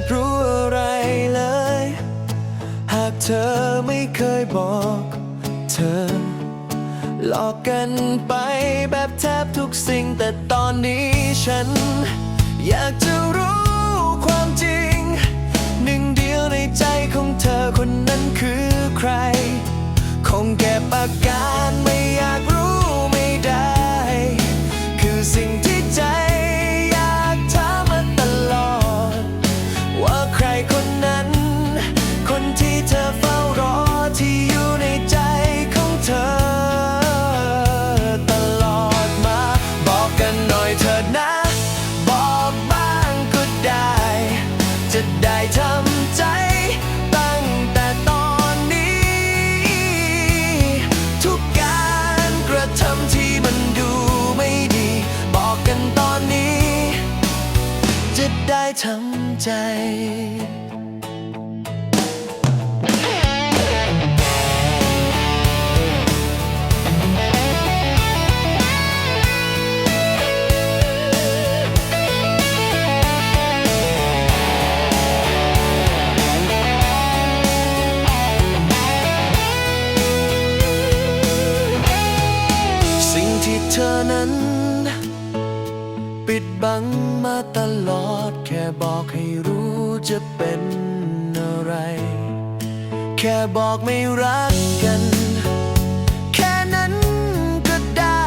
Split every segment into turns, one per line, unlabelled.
ดรู้อะไรเลย หากเธอไม่เคยบอก เธอ หลอกกันไปแบบแทบทุกสิ่งแต่ตอนนี้ฉัน อยากจะรู้ความจริง หนึ่งเดียวในใจของเธอคนนั้นคือใคร คงเก็บอาการ จะได้ทำใจตั้งแต่ตอนนี้ ทุกการกระทำที่มันดูไม่ดี บอกกันตอนนี้ จะได้ทำใจ ที่เธอนั้น ปิดบังมาตลอด แค่บอกให้รู้จะเป็นอะไร แค่บอกไม่รักกัน แค่นั้นก็ได้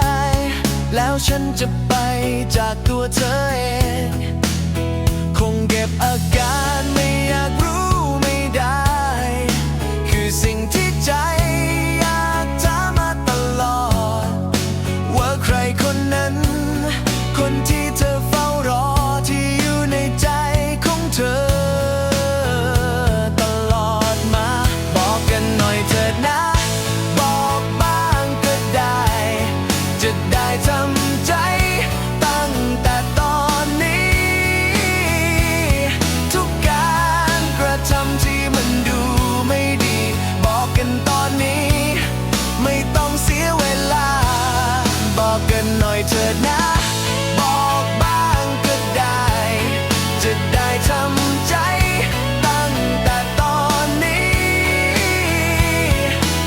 แล้วฉันจะไปจากตัวเธอเอง ถิดนะบอกบ้างก็ได้ จะได้ทำใจตั้งแต่ตอนนี้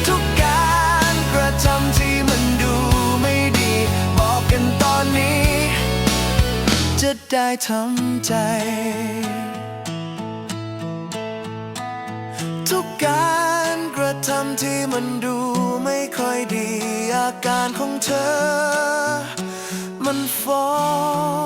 ทุกการกระทำที่มันดูไม่ดี บอกกันตอนนี้ จะได้ทำใจ ทุกการกระทำที่มันดูไม่ค่อยดีอาการของเธอ 春风。